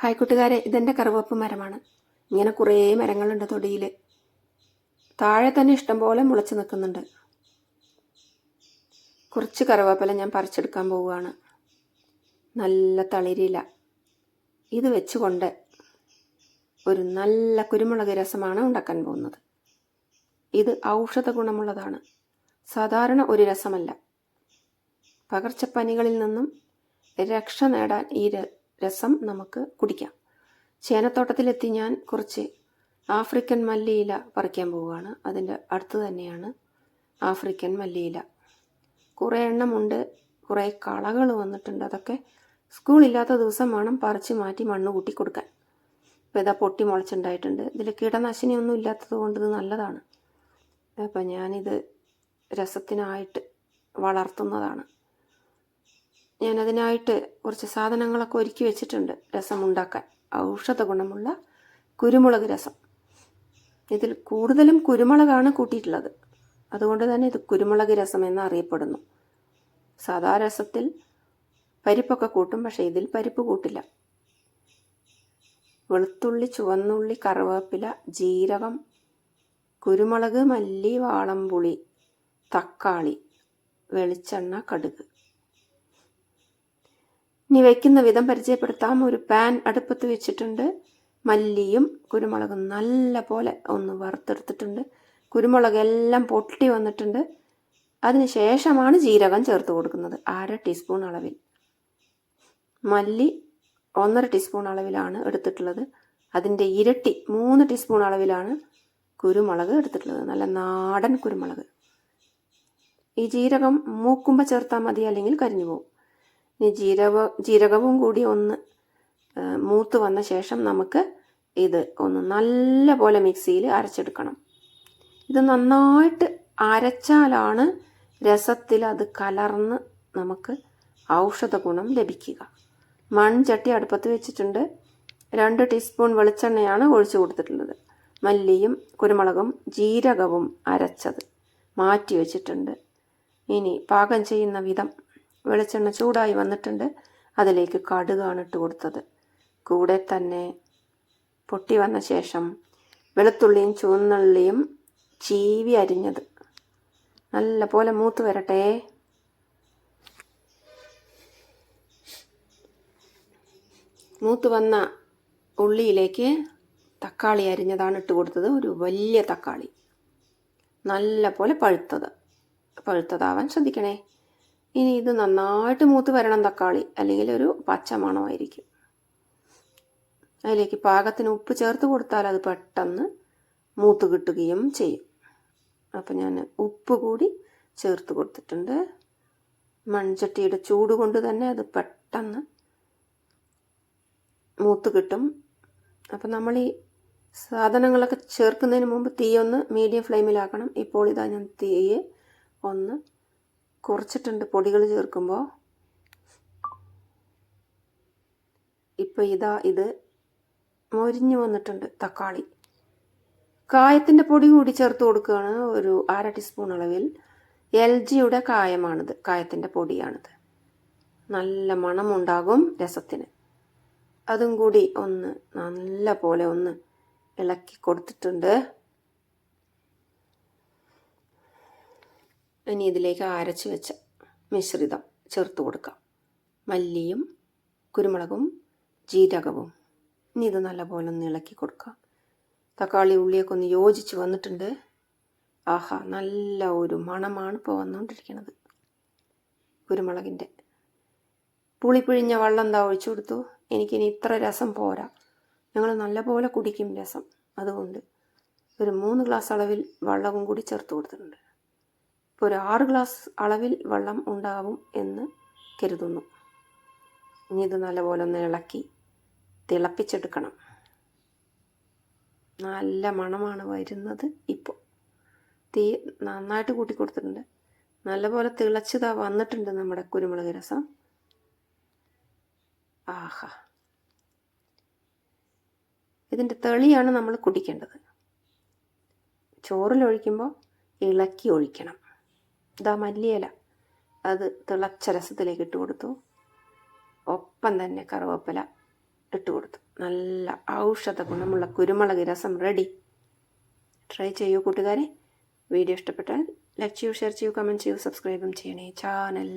Hi കൂട്ടുകാരെ ഇതെന്റെ കറുവപ്പ് മരമാണ്. ഇങ്ങനെ കുറേ മരങ്ങളുണ്ട് തൊടിയിൽ താഴെ തന്നെ ഇഷ്ടംപോലെ മുളച്ച് നിൽക്കുന്നുണ്ട്. കുറച്ച് കറുവേപ്പില ഞാൻ പറിച്ചെടുക്കാൻ പോവുകയാണ്. നല്ല തളിരില. ഇത് വെച്ചുകൊണ്ട് ഒരു നല്ല കുരുമുളക് രസമാണ് ഉണ്ടാക്കാൻ പോകുന്നത്. ഇത് ഔഷധ ഗുണമുള്ളതാണ്. സാധാരണ ഒരു രസമല്ല. പകർച്ചപ്പനികളിൽ നിന്നും രക്ഷ നേടാൻ ഈ രസം നമുക്ക് കുടിക്കാം. ചേനത്തോട്ടത്തിലെത്തി ഞാൻ കുറച്ച് ആഫ്രിക്കൻ മല്ലിയില പറിക്കാൻ പോവുകയാണ്. അതിന്റെ അടുത്ത് തന്നെയാണ് ആഫ്രിക്കൻ മല്ലിയില. കുറേ എണ്ണമുണ്ട് കുറേ കളകൾ വന്നിട്ടുണ്ട്. അതൊക്കെ സ്കൂളില്ലാത്ത ദിവസം വേണം പറിച്ച് മാറ്റി മണ്ണ് കൂട്ടി കൊടുക്കാൻ. അപ്പോൾ ഇതാ പൊട്ടി മുളച്ചുണ്ടായിട്ടുണ്ട്. ഇതിൽ കീടനാശിനിയൊന്നും ഇല്ലാത്തത് കൊണ്ട് ഇത് നല്ലതാണ്. അപ്പം ഞാനിത് രസത്തിനായിട്ട് വളർത്തുന്നതാണ്. ഞാനതിനായിട്ട് കുറച്ച് സാധനങ്ങളൊക്കെ ഒരുക്കി വെച്ചിട്ടുണ്ട് രസം ഉണ്ടാക്കാൻ ഔഷധ ഗുണമുള്ള കുരുമുളക് രസം. ഇതിൽ കൂടുതലും കുരുമുളകാണ് കൂട്ടിയിട്ടുള്ളത്. അതുകൊണ്ട് തന്നെ ഇത് കുരുമുളക് രസം എന്ന് അറിയപ്പെടുന്നു സാധാ രസത്തിൽ പരിപ്പൊക്കെ കൂട്ടും പക്ഷേ ഇതിൽ പരിപ്പ് കൂട്ടില്ല. വെളുത്തുള്ളി ചുവന്നുള്ളി കറിവേപ്പില ജീരകം കുരുമുളക് മല്ലി വാളംപുളി തക്കാളി വെളിച്ചെണ്ണ കടുക്. ഇനി വയ്ക്കുന്ന വിധം പരിചയപ്പെടുത്താം. ഒരു പാൻ അടുപ്പത്ത് വെച്ചിട്ടുണ്ട്. മല്ലിയും കുരുമുളകും നല്ല പോലെ ഒന്ന് വറുത്തെടുത്തിട്ടുണ്ട്. കുരുമുളക് എല്ലാം പൊട്ടി വന്നിട്ടുണ്ട്. അതിനുശേഷമാണ് ജീരകം ചേർത്ത് കൊടുക്കുന്നത്. അര ടീസ്പൂൺ അളവിൽ. മല്ലി ഒന്നര ടീസ്പൂൺ അളവിലാണ് എടുത്തിട്ടുള്ളത്. അതിന്റെ ഇരട്ടി മൂന്ന് ടീസ്പൂൺ അളവിലാണ് കുരുമുളക് എടുത്തിട്ടുള്ളത്. നല്ല നാടൻ കുരുമുളക്. ഈ ജീരകം മൂക്കുമ്പോൾ ചേർത്താൽ മതി അല്ലെങ്കിൽ കരിഞ്ഞു പോകും. ഇനി ജീരക ജീരകവും കൂടി ഒന്ന് മൂത്ത് വന്ന ശേഷം നമുക്ക് ഇത് ഒന്ന് നല്ല പോലെ മിക്സിയിൽ അരച്ചെടുക്കണം. ഇത് നന്നായിട്ട് അരച്ചാലാണ് രസത്തിൽ അത് കലർന്ന് നമുക്ക് ഔഷധ ഗുണം ലഭിക്കുക. മൺചട്ടി അടുപ്പത്ത് വെച്ചിട്ടുണ്ട്. രണ്ട് ടീസ്പൂൺ വെളിച്ചെണ്ണയാണ് ഒഴിച്ചു കൊടുത്തിട്ടുള്ളത്. മല്ലിയും കുരുമുളകും ജീരകവും അരച്ചത് മാറ്റി വെച്ചിട്ടുണ്ട്. ഇനി പാകം ചെയ്യുന്ന വിധം വെളിച്ചെണ്ണ ചൂടായി വന്നിട്ടുണ്ട്. അതിലേക്ക് കടുകാണ് ഇട്ട് കൊടുത്തത്. കൂടെ തന്നെ പൊട്ടി വന്ന ശേഷം വെളുത്തുള്ളിയും ചുവന്നുള്ളിയും ചീവി അരിഞ്ഞത്. നല്ല പോലെ മൂത്ത് വരട്ടെ. മൂത്ത് വന്ന ഉള്ളിയിലേക്ക് തക്കാളി അരിഞ്ഞതാണ് ഇട്ട് കൊടുത്തത്. ഒരു വലിയ തക്കാളി. നല്ല പോലെ പഴുത്തത്. പഴുത്തതാവാൻ ശ്രദ്ധിക്കണേ. ഇനി ഇത് നന്നായിട്ട് മൂത്ത് വരണം തക്കാളി അല്ലെങ്കിൽ ഒരു പച്ച മണമായിരിക്കും. അതിലേക്ക് പാകത്തിന് ഉപ്പ് ചേർത്ത് കൊടുത്താൽ അത് പെട്ടെന്ന് മൂത്ത് കിട്ടുകയും ചെയ്യും. അപ്പം ഞാൻ ഉപ്പ് കൂടി ചേർത്ത് കൊടുത്തിട്ടുണ്ട്. മൺചട്ടിയുടെ ചൂട് കൊണ്ട് തന്നെ അത് പെട്ടെന്ന് മൂത്ത് കിട്ടും. അപ്പം നമ്മൾ ഈ സാധനങ്ങളൊക്കെ ചേർക്കുന്നതിന് മുമ്പ് തീ ഒന്ന് മീഡിയം ഫ്ലെയിമിലാക്കണം. ഇപ്പോൾ ഇതാ ഞാൻ തീയെ ഒന്ന് കുറച്ചിട്ടുണ്ട് പൊടികൾ ചേർക്കുമ്പോൾ ഇപ്പോൾ ഇതാ ഇത് മൊരിഞ്ഞു വന്നിട്ടുണ്ട് തക്കാളി. കായത്തിന്റെ പൊടി കൂടി ചേർത്ത് കൊടുക്കുകയാണ് ഒരു അര ടീസ്പൂൺ അളവിൽ. എൽ ജിയുടെ കായമാണിത് കായത്തിന്റെ പൊടിയാണിത്. നല്ല മണമുണ്ടാകും രസത്തിന്. അതും കൂടി ഒന്ന് നല്ല പോലെ ഒന്ന് ഇളക്കി കൊടുത്തിട്ടുണ്ട്. ഇനി ഇതിലേക്ക് അരച്ച് വെച്ച മിശ്രിതം ചേർത്ത് കൊടുക്കാം. മല്ലിയും കുരുമുളകും ജീരകവും. ഇനി ഇത് നല്ലപോലെ ഒന്ന് ഇളക്കി കൊടുക്കുക തക്കാളി ഉള്ളിയൊക്കെ ഒന്ന് യോജിച്ച് വന്നിട്ടുണ്ട്. ആഹാ നല്ല ഒരു മണമാണ് ഇപ്പോൾ വന്നുകൊണ്ടിരിക്കുന്നത് കുരുമുളകിന്റെ പുളിപ്പിഴിഞ്ഞ വെള്ളം എന്താ ഒഴിച്ചു കൊടുത്തു? എനിക്കിനി ഇത്ര രസം പോരാ. ഞങ്ങൾ നല്ലപോലെ കുടിക്കും രസം. അതുകൊണ്ട് ഒരു മൂന്ന് ഗ്ലാസ് അളവിൽ വെള്ളവും കൂടി ചേർത്ത് കൊടുത്തിട്ടുണ്ട്. ഒരു ആറ് ഗ്ലാസ് അളവിൽ വെള്ളം ഉണ്ടാവും എന്ന് കരുതുന്നു. ഇനി ഇത് നല്ലപോലെ ഒന്ന് ഇളക്കി തിളപ്പിച്ചെടുക്കണം. നല്ല മണമാണ് വരുന്നത് ഇപ്പോൾ തീ നന്നായിട്ട് കൂട്ടി കൊടുത്തിട്ടുണ്ട്. നല്ലപോലെ തിളച്ചതാ വന്നിട്ടുണ്ട് നമ്മുടെ കുരുമുളക് രസം. ആഹാ. ഇതിന്റെ തെളിയാണ് നമ്മൾ കുടിക്കേണ്ടത്. ചോറിലൊഴിക്കുമ്പോൾ ഇളക്കി ഒഴിക്കണം. ഇതാ മല്ലിയില. അത് തിളച്ച രസത്തിലേക്ക് ഇട്ട് കൊടുത്തു. ഒപ്പം തന്നെ കറുവപ്പില ഇട്ട് കൊടുത്തു. നല്ല ഔഷധ ഗുണമുള്ള കുരുമുളക് രസം റെഡി ട്രൈ ചെയ്യൂ കൂട്ടുകാരെ. വീഡിയോ ഇഷ്ടപ്പെട്ടാൽ ലൈക്ക് ചെയ്യൂ ഷെയർ ചെയ്യൂ കമന്റ് ചെയ്യൂ സബ്സ്ക്രൈബും ചെയ്യണേ ചാനൽ